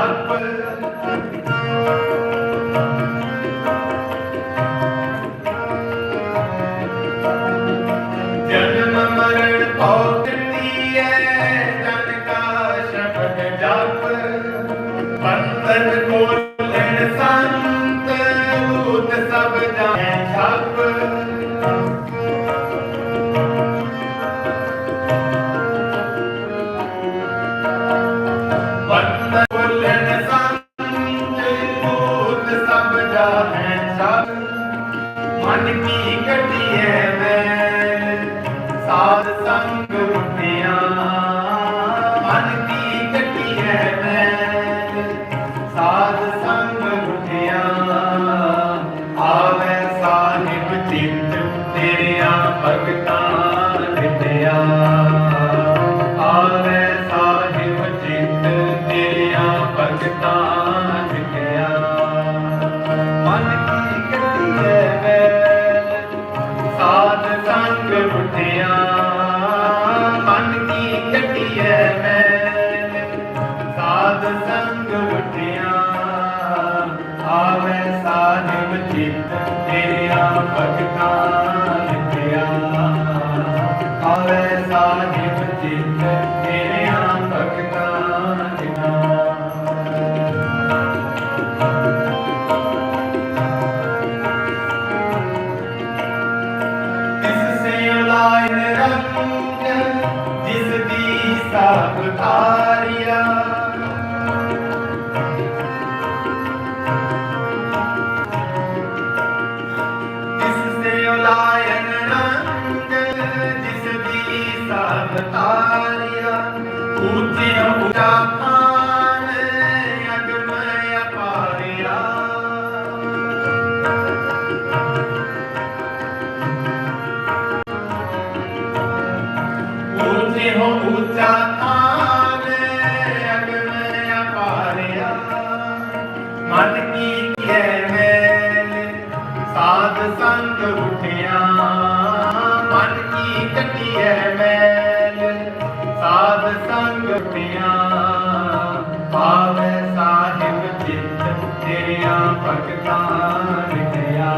Yeah. ਮਨ ਕੀ ਕਟਿਐ ਮੈਂ? ਸਾਧ ਸੰਗ ਜਿਸ ਦੀ ਸਭ ਤਾਰਿਆ। ਤਿਸ ਸੇ ਲਾਇਨ ਰੰਗ ਜਿਸ ਦੀ ਸਭ ਤਾਰਿਆ। ਉੱਚੇ ਉੱਚਾ ਉੱਚੇ ਹੋ ਉੱਚਾ ਥਾਨ ਅਗਨ ਅਪਾਰਿਆ ਮਨ ਕੀ ਕੀਐ ਮੈਲ ਸਾਧ ਸੰਗ ਉਠਿਆ। ਮਨ ਕੀ ਕਟਿਐ ਮੈਲ, ਸਾਧ ਸੰਗ ਉਠਿਆ। ਪਾਵੇ ਸਾਹਿਬ ਚਿੱਤ ਤੇਰਿਆਂ ਭਗਤਾਂ ਲਿਖਿਆ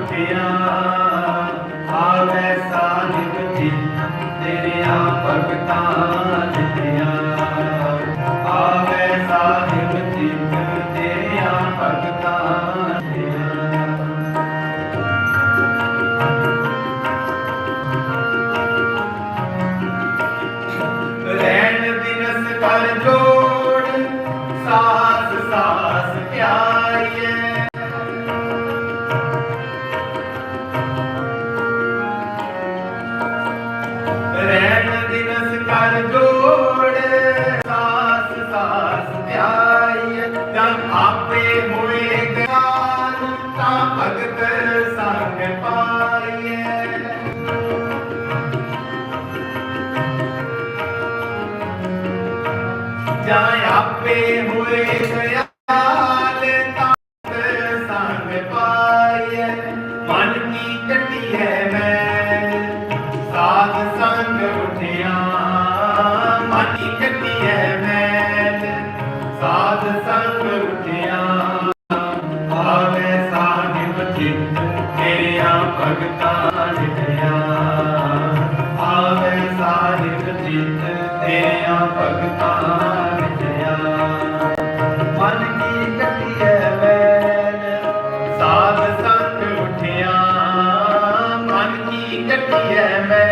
ਉਠਿਆ ਆਵੇ ਸਾਹਿਬ ਚਿੱਤ ਤੇਰਿਆਂ ਭਗਤਾਂ ਜਾਂ ਆਪੇ ਹੋਏ ਦਇਆਲ ਤਤ ਸੰਗ ਪਾਈਐ। ਮਨ ਕੀ ਕਟਿਐ ਮੈਂ, ਸਾਧ ਸੰਗ ਉਠਿਆ। ਮਨ ਕੀ ਕਟਿਐ ਮੈਂ, ਸਾਧ ਸੰਗ ਉਠਿਆ। ਆਵੇ ਸਾਹਿਬ ਚਿੱਤ ਤੇਰਿਆਂ ਭਗਤਾਂ ਲਿਖਿਆ ਆਵੇ ਸਾਹਿਬ ਚਿੱਤ ਤੇਰਿਆਂ ਭਗਤਾਂ that the